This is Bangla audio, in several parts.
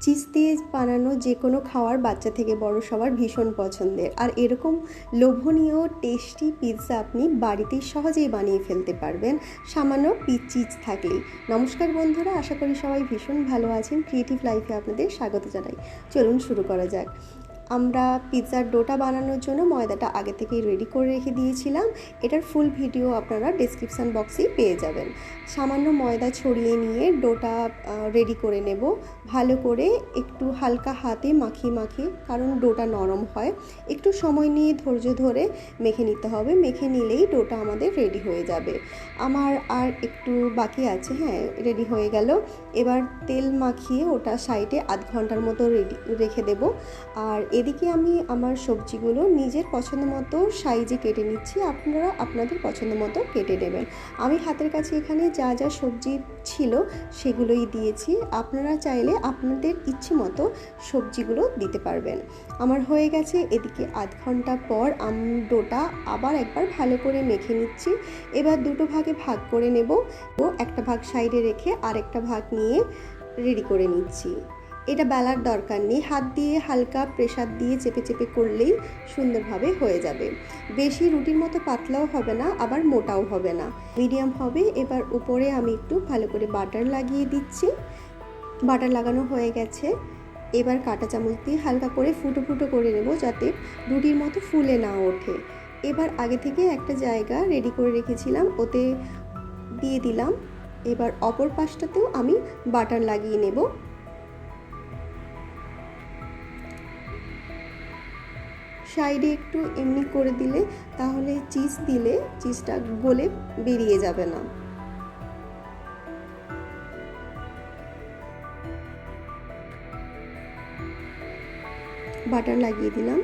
চিজ দিয়ে বানানো যে কোনো খাওয়ার বাচ্চা থেকে বড় সবার ভীষণ পছন্দের। আর এরকম লোভনীয় টেস্টি পিৎজা আপনি বাড়িতেই সহজেই বানিয়ে ফেলতে পারবেন। সামান্য চিজ থাকলেই। নমস্কার বন্ধুরা, আশা করি সবাই ভীষণ ভালো আছেন। ক্রিয়েটিভ লাইফে আপনাদের স্বাগত জানাই। চলুন শুরু করা যাক। আমরা পিৎজার ডোটা বানানোর জন্য ময়দাটা আগে থেকেই রেডি করে রেখে দিয়েছিলাম। এটার ফুল ভিডিও আপনারা ডিসক্রিপশান বক্সেই পেয়ে যাবেন। সামান্য ময়দা ছড়িয়ে নিয়ে ডোটা রেডি করে নেব। ভালো করে একটু হালকা হাতে মাখিয়ে মাখিয়ে, কারণ ডোটা নরম হয়। একটু সময় নিয়ে ধৈর্য ধরে মেখে নিতে হবে। মেখে নিলেই ডোটা আমাদের রেডি হয়ে যাবে। আমার আর একটু বাকি আছে হ্যাঁ রেডি হয়ে গেল। এবার তেল মাখিয়ে ওটা সাইডে আধ ঘণ্টার মতো রেডি রেখে দেব। আর এদিকে আমি আমার সবজিগুলো নিজের পছন্দ মতো সাইজে কেটে নিচ্ছি। আপনারা আপনাদের পছন্দ মতো কেটে নেবেন। আমি হাতের কাছে এখানে যা যা সবজি ছিল সেগুলোই দিয়েছি। আপনারা চাইলে আপনাদের ইচ্ছে মতো সবজিগুলো দিতে পারবেন। আমার হয়ে গেছে এদিকে আধ ঘণ্টা পর ডোটা আবার একবার ভালো করে মেখে নিচ্ছি। এবার দুটো ভাগে ভাগ করে নেব। ও একটা ভাগ সাইডে রেখে আরেকটা ভাগ নিয়ে রেডি করে নিচ্ছি। এটা বেলার দরকার নেই। হাত দিয়ে হালকা প্রেসার দিয়ে চেপে চেপে করলেই সুন্দরভাবে হয়ে যাবে। বেশি রুটির মতো পাতলাও হবে না, আবার মোটাও হবে না। মিডিয়াম হবে, এবার উপরে আমি একটু ভালো করে বাটার লাগিয়ে দিচ্ছি। বাটার লাগানো হয়ে গেছে। এবার কাঁটা চামচ দিয়ে হালকা করে ফুটো ফুটো করে নেব যাতে রুটির মতো ফুলে না ওঠে। এবার আগে থেকে একটা জায়গা রেডি করে রেখেছিলাম, ওতে দিয়ে দিলাম। এবার অপর পাশটাতেও আমি বাটার লাগিয়ে নেব। সাইডে একটু এমনি করে দিলে তাহলে চিজ দিলে চিজটা গলে বেরিয়ে যাবে না। বাটার লাগিয়ে দিলাম।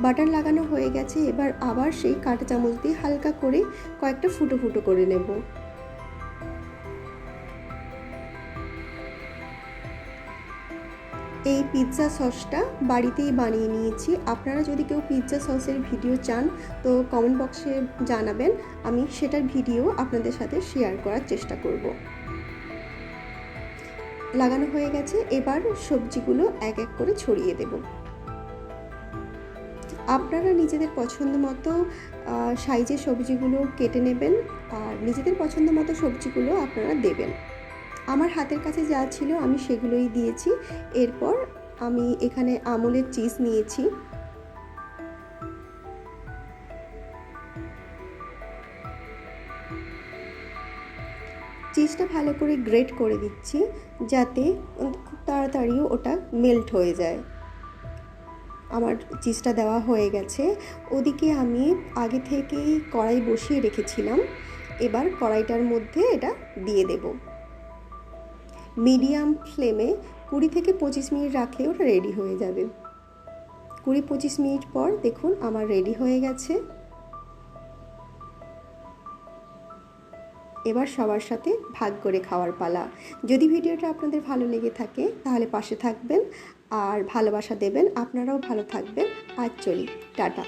বাটার লাগানো হয়ে গেছে, এবার আবার সেই কাঁটা চামচ দিয়ে হালকা করে কয়েকটা ফুটো ফুটো করে নেব। এই পিৎজা সসটা বাড়িতেই বানিয়ে নিয়েছি। আপনারা যদি কেউ পিৎজা সসের ভিডিও চান, তো কমেন্ট বক্সে জানাবেন। আমি সেটার ভিডিও আপনাদের সাথে শেয়ার করার চেষ্টা করব। লাগানো হয়ে গেছে। এবার সবজিগুলো এক এক করে ছড়িয়ে দেব। আপনারা নিজেদের পছন্দ মতো সাইজের সবজিগুলো কেটে নেবেন। আর নিজেদের পছন্দ মতো সবজিগুলো আপনারা দেবেন। আমার হাতের কাছে যা ছিল আমি সেগুলোই দিয়েছি। এরপর আমি এখানে আমুলের চিজ নিয়েছি। চিজটা ভালো করে গ্রেট করে দিচ্ছি যাতে খুব তাড়াতাড়ি ওটা মেল্ট হয়ে যায়। আমার চিজটা দেওয়া হয়ে গেছে। ওদিকে আমি আগে থেকেই কড়াই বসিয়ে রেখেছিলাম। এবার কড়াইটার মধ্যে এটা দিয়ে দেবো। মিডিয়াম ফ্লেমে কুড়ি থেকে পঁচিশ মিনিট রাখলে ওটা রেডি হয়ে যাবে। কুড়ি পঁচিশ মিনিট পর দেখুন আমার রেডি হয়ে গেছে। এবার সবার সাথে ভাগ করে খাওয়ার পালা। যদি ভিডিওটা আপনাদের ভালো লেগে থাকে, তাহলে পাশে থাকবেন। আর ভালোবাসা দেবেন, আপনারাও ভালো থাকবেন। আর চলি, টাটা।